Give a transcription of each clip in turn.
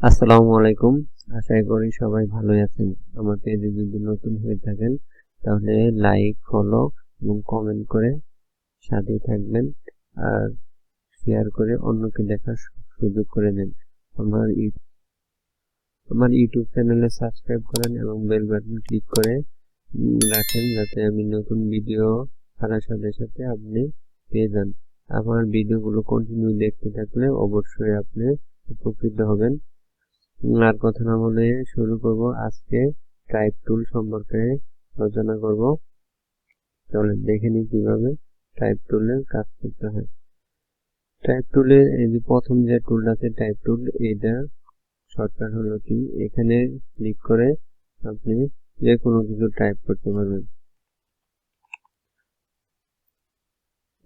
আসসালামু আলাইকুম। আশা করি সবাই ভালোই আছেন। আমার পেজে যদি নতুন হয়ে থাকেন, তাহলে লাইক, ফলো এবং কমেন্ট করে সাথে থাকবেন আর শেয়ার করে অন্যকে দেখার সুযোগ করে দেন। আমার আমার ইউটিউব চ্যানেলে সাবস্ক্রাইব করেন এবং বেল বাটন ক্লিক করে রাখেন যাতে আমি নতুন ভিডিও ছাড়ার সাথে সাথে আপনি পেয়ে যান। আমার ভিডিওগুলো কন্টিনিউ দেখতে থাকলে অবশ্যই আপনি উপকৃত হবেন। আর কথা না বলে শুরু করব আজকে টাইপ টুল সম্পর্কে আলোচনা করব। চলেন দেখে নিই কীভাবে টাইপ টুলের কাজ করতে হয়। টাইপ টুলের এই যে প্রথম যে টুলটা আছে টাইপ টুল এটা শর্টকাট হলো কি? এখানে ক্লিক করে আপনি যে কোনো কিছু টাইপ করতে পারবেন।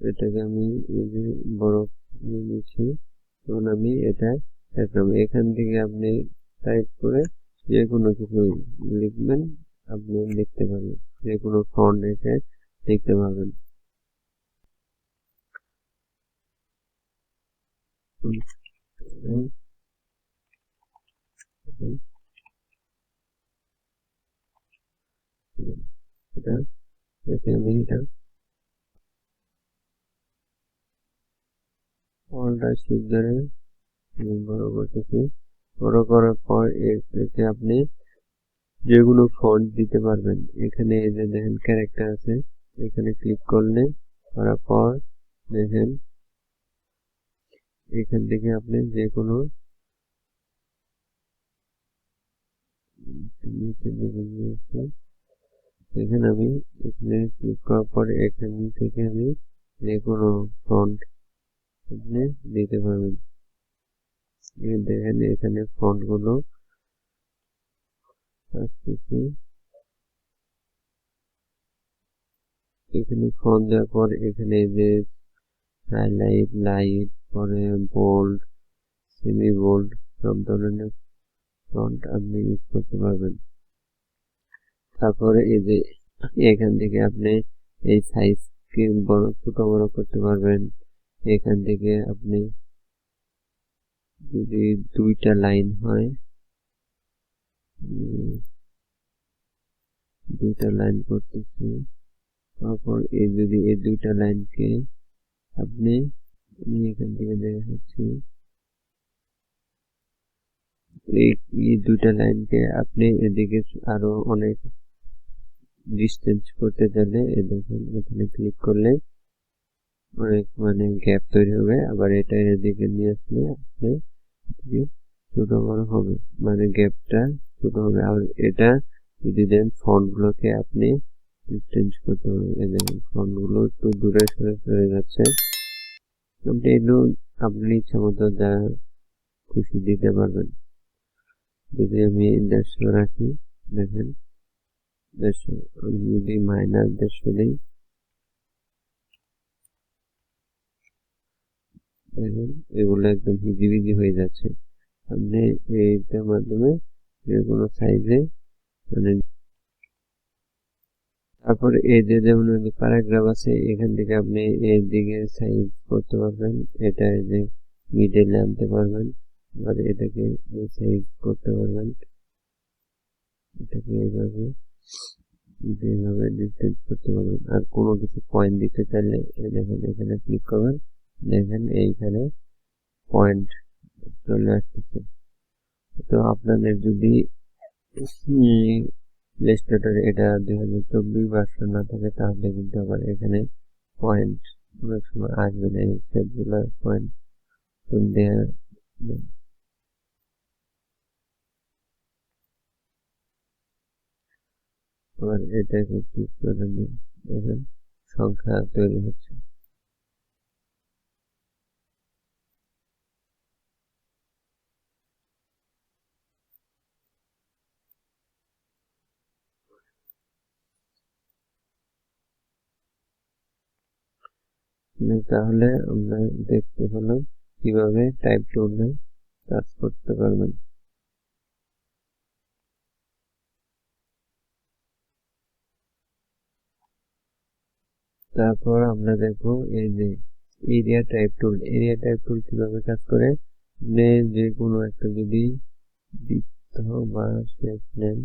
এটাকে আমি এই যে বড় নিচ্ছি। তখন আমি এটা দেখলাম এখান থেকে আপনি টাইপ করে যে কোনো কিছু লিখবেন, আপনি লিখতে পারবেন। যে কোনো ফন্ট এসে লিখতে পারবেন। এটা আমি এটা। শিপ ধরে বড় করতেছি বড় করার পর এতে আপনি যেগুলো ফন্ট দিতে পারবেন। এখানে এই যে দেখেন ক্যারেক্টার আছে, এখানে ক্লিক করলে করার পর দেখেন এখান থেকে আপনি যে কোনো এখানে আমি এখানে ক্লিক করার পর এখান থেকে আমি যে কোনো ফন্ট আপনি দিতে পারবেন। দেখেন এখানে ফন্টগুলো আসতেছে। এখানে ফন্ট দেওয়ার পর এখানে যে হাইলাইট লাইট পরে বোল্ড সেমি বোল্ড সব ধরনের ফন্ট আপনি ইউজ করতে পারবেন। তারপরে এই যে এখান থেকে আপনি এই সাইজকে বড়, ছোট বড় করতে পারবেন। এখান থেকে আপনি যদি দুইটা লাইন হয় দুইটা লাইন করতেছি। তারপর এই যদি এই দুইটা লাইনকে আপনি এখান থেকে দেখাচ্ছি, এই দুইটা লাইনকে আপনি এদিকে আরও অনেক ডিস্টেন্স করতে চাইলে দেখেন, এখানে ক্লিক করলে অনেক মানে গ্যাপ তৈরি হবে। আবার এটা এদিকে নিয়ে আসলে আপনি ছোট বড় হবে। মানে গ্যাপটা ছোট হবে। আর এটা যদি দেন ফন্ট গুলোকে আপনি ডিস্টেন্স করতে পারবেন। দেখেন ফন্টগুলো একটু দূরে সরে সরে যাচ্ছে। আপনি এগুলো আপনি ইচ্ছা মতো যা খুশি দিতে পারবেন। যদি আমি দেড়শো রাখি, দেখেন, দেড়শো, আমি যদি মাইনাস দেড়শো দিই দেখুন এগুলো একদম হিজিবিজি হয়ে যাচ্ছে। আপনি এইটার মাধ্যমে যে কোনো সাইজে মানে তারপর এই যে যেমন প্যারাগ্রাফ আছে, এখান থেকে আপনি এর দিকে সাইজ করতে পারবেন, এটা যে মিডলে আনতে পারবেন আর এটাকে সাইজ করতে পারবেন। এটাকে এইভাবে এইভাবে ডিস্টেন্স করতে পারবেন। আর কোনো কিছু পয়েন্ট দিতে চাইলে দেখেন, এখানে ক্লিক করবেন। দেখেন এইখানে পয়েন্ট চলে আসতেছে। তো আপনাদের যদি প্লে স্টোরে এটা দুই হাজার চব্বিশ ভার্সন না থাকে, তাহলে কিন্তু আবার এখানে পয়েন্ট অনেক সময় আসবে না। এই সেটগুলো পয়েন্ট দেওয়া এটাকে ক্লিক করে দিন সংখ্যা তৈরি হচ্ছে। তাহলে আমরা দেখতে পেলাম কীভাবে টাইপ টুলে কাজ করতে পারবেন। তারপর আমরা দেখব এই যে area type tool area type tool কীভাবে কাজ করে? যে কোনো একটা যদি বৃত্ত বা শেপ নেন,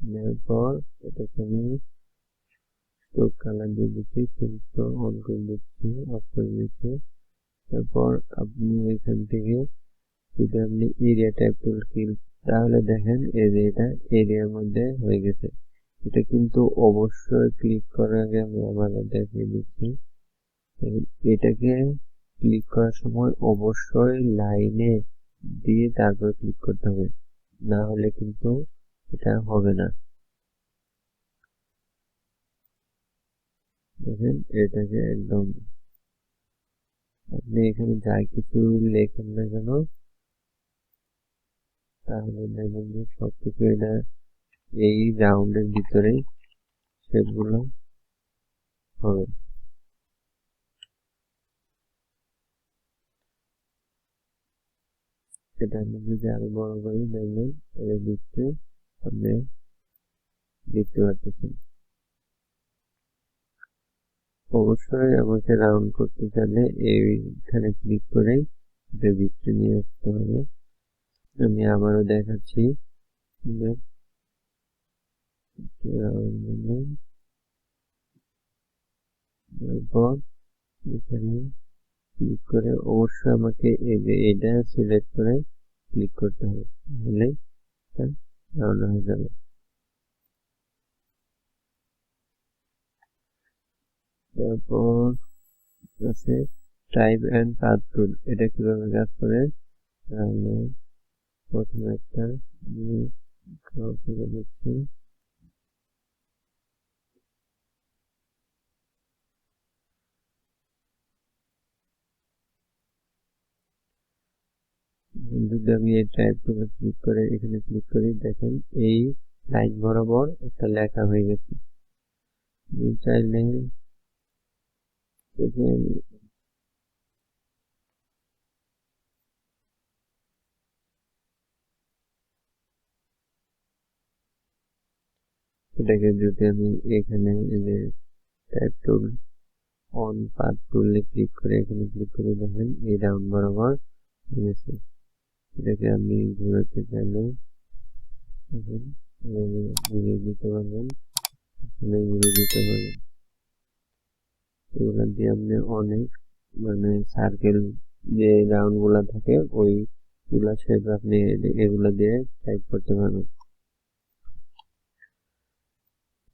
নেওয়ার পর এটাকে আমি স্ট্রোক কালার দিয়ে দিচ্ছি ফিল্ড অন করে দিচ্ছি অফ করে দিচ্ছি। তারপর আপনি এখান থেকে যদি আপনি এরিয়া ট্যাব টুল কিল তাহলে দেখেন এই যে এটা এরিয়ার মধ্যে হয়ে গেছে। এটা কিন্তু অবশ্যই ক্লিক করার আগে আমি আবার দেখিয়ে দিচ্ছি। এটাকে ক্লিক করার সময় অবশ্যই লাইনে দিয়ে তারপর ক্লিক করতে হবে। না হলে কিন্তু এটা হবে না। দেখেন, এটাকে একদম আপনি এখানে যা কিছু লেখেন না কেন, তাহলে দেখবেন যে সবকিছু এটা এই রাউন্ডের ভিতরে সেগুলো হবে। এটা আমি যদি আরও বড় করি দেখবেন এটা দিচ্ছে আপনি দেখতে পাচ্ছেন অবশ্যই আমাকে রাউন্ড করতে চাইলে এইখানে ক্লিক করে এটা নিয়ে আসতে হবে। আমি আবারও দেখাচ্ছি। তারপর এখানে ক্লিক করে অবশ্যই আমাকে এটা সিলেক্ট করে ক্লিক করতে হবে। তাহলে রাউন্ড হয়ে যাবে। তারপর আছে টাইপ অ্যান্ড পাথ টুল এটা কীভাবে কাজ করে? তাহলে প্রথমে একটা করে দিচ্ছি যদি আমি এই টাইপ টুলে ক্লিক করে, এখানে ক্লিক করি, দেখেন এই লাইন বরাবর একটা লেখা হয়ে গেছে। চাইলে এটাকে যদি আমি এখানে টাইপ টুল অন পাথ টুলে ক্লিক করে এখানে ক্লিক করে দেখেন এই রাউন্ড বরাবর গেছে এটাকে আমি ঘুরাতে চাইলে ঘুরিয়ে দিতে পারবেন এখানে ঘুরিয়ে দিতে পারবেন এগুলো দিয়ে আপনি অনেক মানে সার্কেল যে রাউন্ডগুলা থাকে ওই গুলা শেপ আপনি এগুলা দিয়ে টাইপ করতে পারবেন।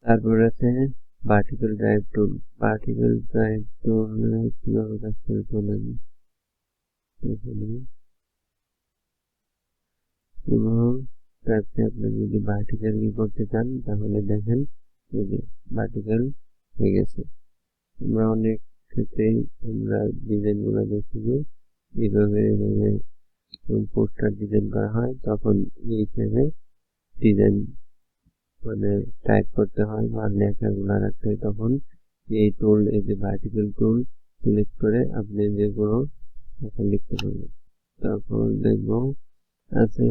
তারপর আছে vertical drive tool vertical drive tool কীভাবে কাজ করে চলেন এখানে কোনো আপনি যদি ভার্টিক্যাল কি করতে চান, তাহলে দেখেন যে ভার্টিক্যাল হয়ে গেছে। আমরা অনেক ক্ষেত্রেই আমরা ডিজাইনগুলো দেখি যে এইভাবে এইভাবে পোস্টার ডিজাইন করা হয়, তখন এই হিসেবে ডিজাইন মানে টাইপ করতে হয় বা লেখাগুলো রাখতে হয়। তখন এই টুল এই যে ভার্টিক্যাল টুল সিলেক্ট করে আপনি যে কোনো লেখা লিখতে পারবেন। তারপর দেখব আছে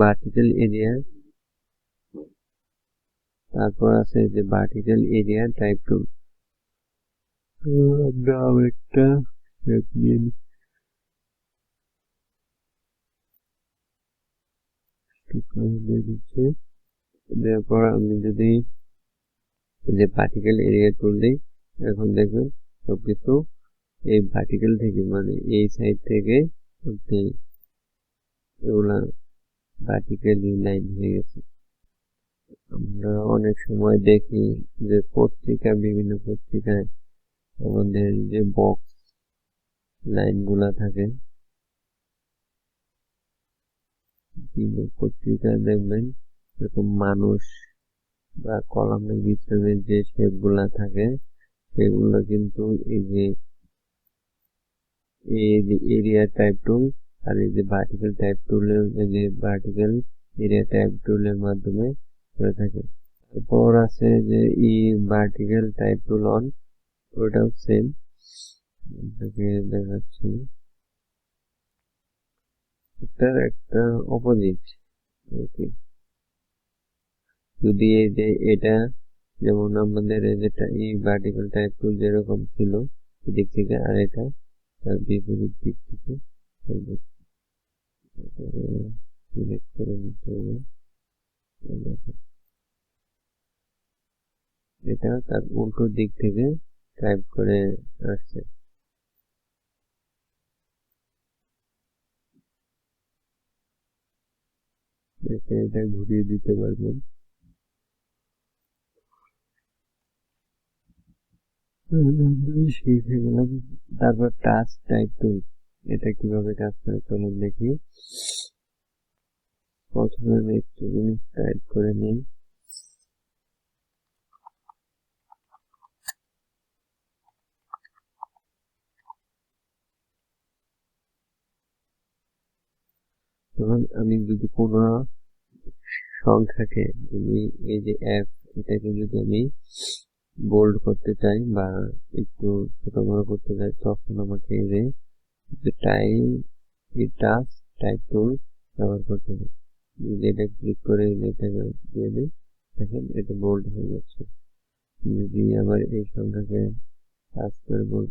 ভার্টিক্যাল এরিয়া তারপর আছে যে ভার্টিক্যাল এরিয়া টাইপ টুল আমরা একটা নিয়ে দিচ্ছি দেওয়ার পর আমি যদি যে ভার্টিক্যাল এরিয়া টুল দিই এখন দেখবেন সবকিছু এই ভার্টিক্যাল থেকে মানে এই সাইড থেকে আপনি এগুলা ভার্টিক্যালি লাইন হয়ে গেছে আমরা অনেক সময় দেখি যে পত্রিকা বিভিন্ন পত্রিকায় আমাদের যে বক্স লাইনগুলা থাকে পত্রিকায় দেখবেন, এরকম মানুষ বা কলামের ভিতরে যে শেপগুলা থাকে, সেগুলো কিন্তু এই যে এই যে এরিয়া টাইপ টুল আর এই যে ভার্টিক্যাল টাইপ টুলের যে ভার্টিক্যাল এরিয়া টাইপ টুলের মাধ্যমে করে থাকে। তারপর আছে যে ই ভার্টিক্যাল টাইপ টুল অন ওটাও সেম আপনাকে দেখাচ্ছি। এটার একটা অপোজিট ওকে যদি এই যে এটা, যেমন আমাদের এই যেটা এই ভার্টিকালটা একটু যেরকম ছিল, এদিক থেকে আর এটা, তার বিপরীত দিক থেকে এটা তার উল্টো দিক থেকে টাইপ করে আসছে। এটা ঘুরিয়ে দিতে পারবেন। শিখে গেলাম তারপর টাচ টাইপ টুল এটা কীভাবে কাজ করে চলুন দেখি। প্রথমে আমি একটু জিনিস টাইপ করে নিই। তখন আমি যদি কোনো সংখ্যাকে যদি এই যে অ্যাপ এটাকে যদি আমি বোল্ড করতে চাই বা একটু ছোট বড় করতে চাই, তখন আমাকে এই যে টাইপ এই টাচ টাইপ টুল ব্যবহার করতে হবে। যদি এটা ক্লিক করে এটাকে দিয়ে দিই, দেখেন এটা বোল্ড হয়ে যাচ্ছে। যদি আবার এই সংখ্যাকে টাচ করে বোল্ড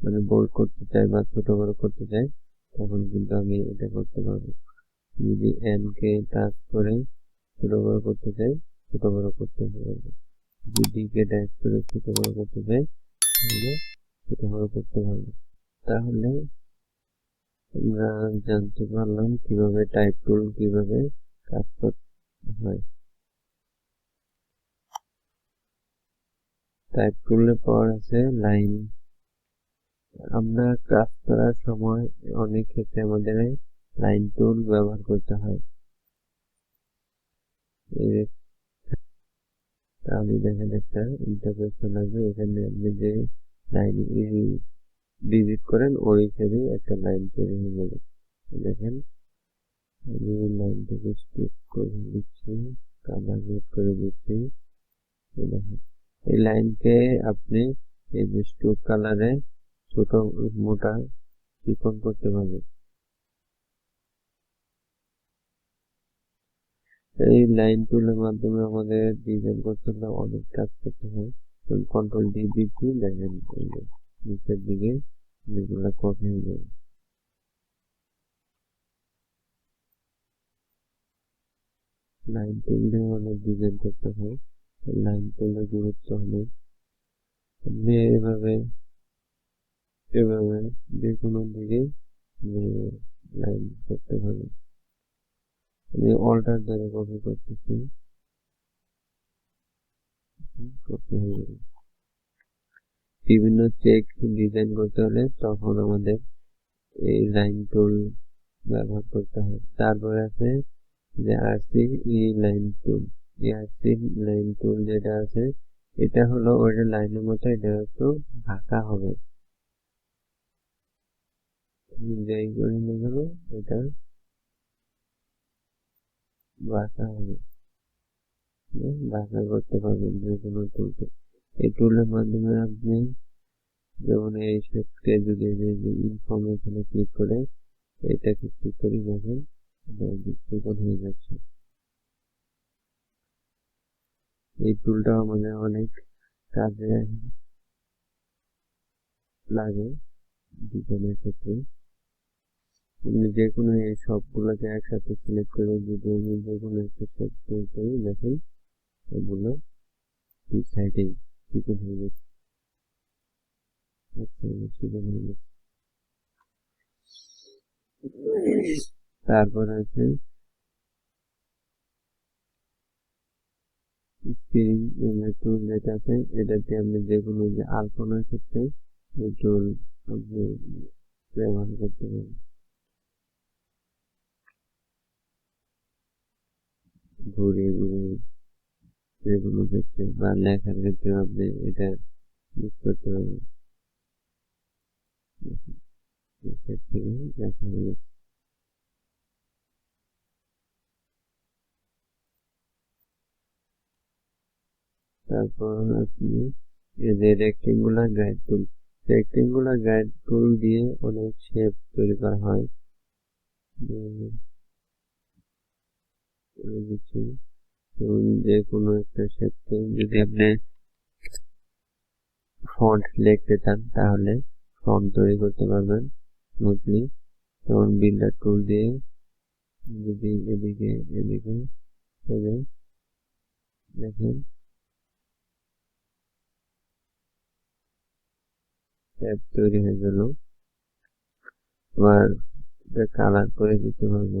মানে বোল্ড করতে চাই বা ছোট বড় করতে চাই তখন কিন্তু আমি এটা করতে পারব। যদি এন কে টাচ করে ছোট বড় করতে চাই, ছোট বড় করতে পারব যদি কে টাচ করে ছোট বড় করতে চাই, তাহলে ছোট বড় করতে পারব তাহলে আমরা জানতে পারলাম কীভাবে টাইপ টুল কীভাবে কাজ করতে হয়। টাইপ টুলের পর আছে লাইন আমরা কাজ করার সময় অনেক ক্ষেত্রে আমাদের লাইন টুল ব্যবহার করতে হয়। তাহলে দেখেন একটা ইন্টারফেস আসবে এখানে আপনি যে লাইন ভিজিট করেন, ওই হিসেবে একটা লাইন তৈরি হয়ে যাবে। দেখেন, আমি লাইনটাকে স্টিক করে দিচ্ছি কালার রেড করে দিচ্ছি। দেখেন, এই লাইনকে আপনি এই যে স্টোক কালারে ছোট মোটা চিকন করতে পারবেন এই লাইন টুলের মাধ্যমে আমাদের ডিজাইন করতে হলে অনেক কাজ করতে হয়। কন্ট্রোল ডি দিচ্ছি, দেখেন নিচের দিকে যেগুলো কপি হয়ে লাইন টুল দিয়ে অনেক ডিজাইন করতে হয়। লাইন টুলের গুরুত্ব হলে আপনি এভাবে এভাবে যে কোনো দিকে লাইন করতে পারবেন আমি অল্টার দ্বারা কপি করতেছি। কপি হয়ে বিভিন্ন চেক ডিজাইন করতে হলে তখন আমাদের এই লাইন টুল ব্যবহার করতে হয়। তারপরে আছে যে আরসি ই লাইন টুল এই আরসি লাইন টুল যেটা আছে, এটা হলো ওইটা লাইনের মতো এটা একটু ফাঁকা হবে। যাই করি না কেন এটা বাঁকা হবে। বাঁকা করতে পারবেন যে কোনো টুলকে এই টুলের মাধ্যমে আপনি যেমন এই শেপকে যদি ইনফর্ম এখানে ক্লিক করে, এটাকে ক্লিক করি দেখেন চিকন হয়ে যাচ্ছে। এই টুলটা আমাদের অনেক কাজে লাগে ডিজাইনের ক্ষেত্রে। আপনি যে কোনো এই সবগুলোকে একসাথে সিলেক্ট করে যদি আমি যে কোনো একটা শেপ তৈরি করি দেখেন এগুলো দুই সাইডেই চিকন হয়ে গেছে চিকন হয়ে গেছে তারপর আছে স্ক্রিন টুল যেটা আছে এটাতে আপনি যে কোনো যে আলপনার ক্ষেত্রে এই টুল আপনি ব্যবহার করতে পারেন। ঘুরে ঘুরে যে ক্ষেত্রে বা লেখার ক্ষেত্রে আপনি এটা ইউজ করতে পারবেন। তারপর আপনি যে rectangular guide tool rectangular guide tool দিয়ে অনেক শেপ তৈরি করা হয়। করে দিচ্ছি। এবং যে কোনো একটা শেপকে যদি আপনি ফ্রন্ট লিখতে চান, তাহলে ফ্রন্ট তৈরি করতে পারবেন স্মুথলি যেমন বিল্ডার টুল দিয়ে যদি এদিকে এদিকে করে দেখেন। ট্যাব তৈরি হয়ে গেল। আবার এটা কালার করে দিতে পারব।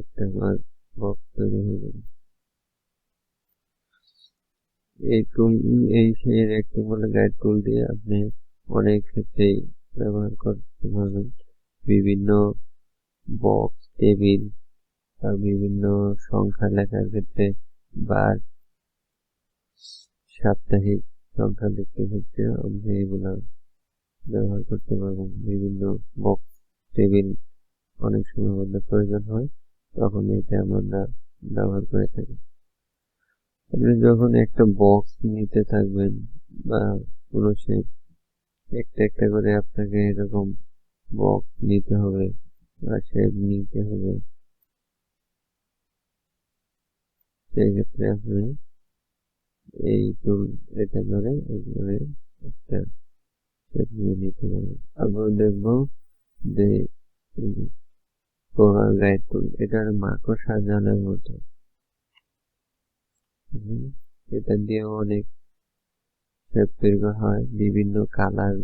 একটা আমার বক্স হয়ে এই এই গাইড দিয়ে আপনি অনেক ক্ষেত্রেই ব্যবহার করতে পারবেন বিভিন্ন বক্স টেবিল বা বিভিন্ন সংখ্যা লেখার ক্ষেত্রে বা সাপ্তাহিক সংখ্যা লিখতে ক্ষেত্রে আপনি এগুলো ব্যবহার করতে পারবেন বিভিন্ন বক্স টেবিল অনেক সময় মধ্যে প্রয়োজন হয়, তখন এটা আমরা ব্যবহার করে থাকি। আপনি যখন একটা বক্স নিতে থাকবেন বা কোনো সে একটা একটা করে আপনাকে এরকম বক্স নিতে হবে বা শেপ নিতে হবে সেক্ষেত্রে আপনি এই এটা ধরে এগুলো একটা শেপ নিয়ে নিতে হবে। আবার দেখব যে কোরআন গাইড টুল এটার মাকড় সাজানোর মতো। এটা দিয়ে অনেক শেপ তৈরি হয়। বিভিন্ন কালার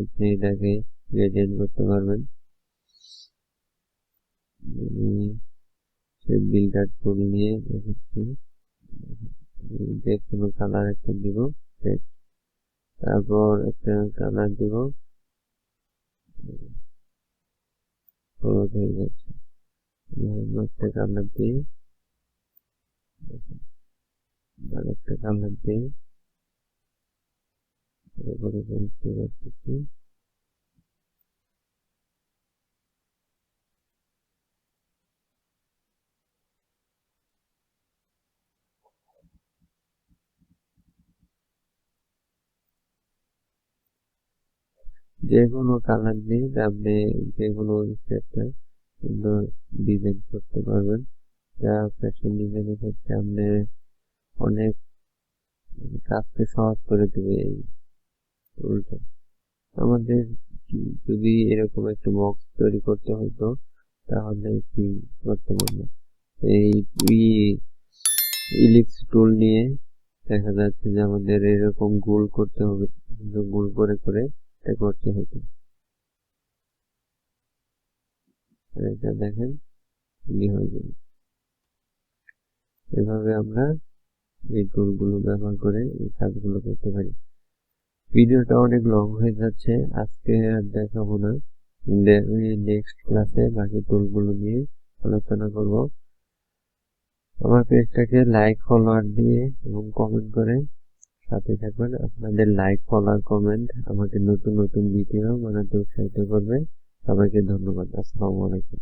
আপনি এটাকে গ্রেডিয়েন্ট করতে পারবেন। সে বিল্ডার টুল নিয়ে দেখাচ্ছি। যে কোনো কালার একটা দিব তারপর একটা কালার দিব। হলুদ হয়ে যাচ্ছে। একটা কালার দিই আর একটা কালার দিই এরপরে বলতে পারতেছি। যে কোনো কালার দিয়ে আপনি যে কোনো একটা সুন্দর ডিজাইন করতে পারবেন। যা ফ্যাশন ডিজাইনের ক্ষেত্রে আপনি অনেক কাজকে সহজ করে দেবে এই টুলটা আমাদের যদি এরকম একটা বক্স তৈরি করতে হতো, তাহলে কি করতে পারব এই ইলিক্স টুল নিয়ে দেখা যাচ্ছে যে আমাদের এরকম গোল করতে হবে গোল করে করে এটা করতে হতো। এটা দেখেন হয়ে যাবে এভাবে আমরা এই টুলগুলো ব্যবহার করে এই কাজগুলো করতে পারি। ভিডিওটা অনেক লং হয়ে যাচ্ছে, আজকে আর দেখাবো না। নেক্সট ক্লাসে বাকি টুলগুলো নিয়ে আলোচনা করব। আমার পেজটাকে লাইক ফলোয়ার দিয়ে এবং কমেন্ট করে সাথে থাকবেন। আপনাদের লাইক ফলো কমেন্ট আমাকে নতুন নতুন ভিডিও বানাতে উৎসাহিত করবে। সবাইকে ধন্যবাদ। আসসালামু আলাইকুম।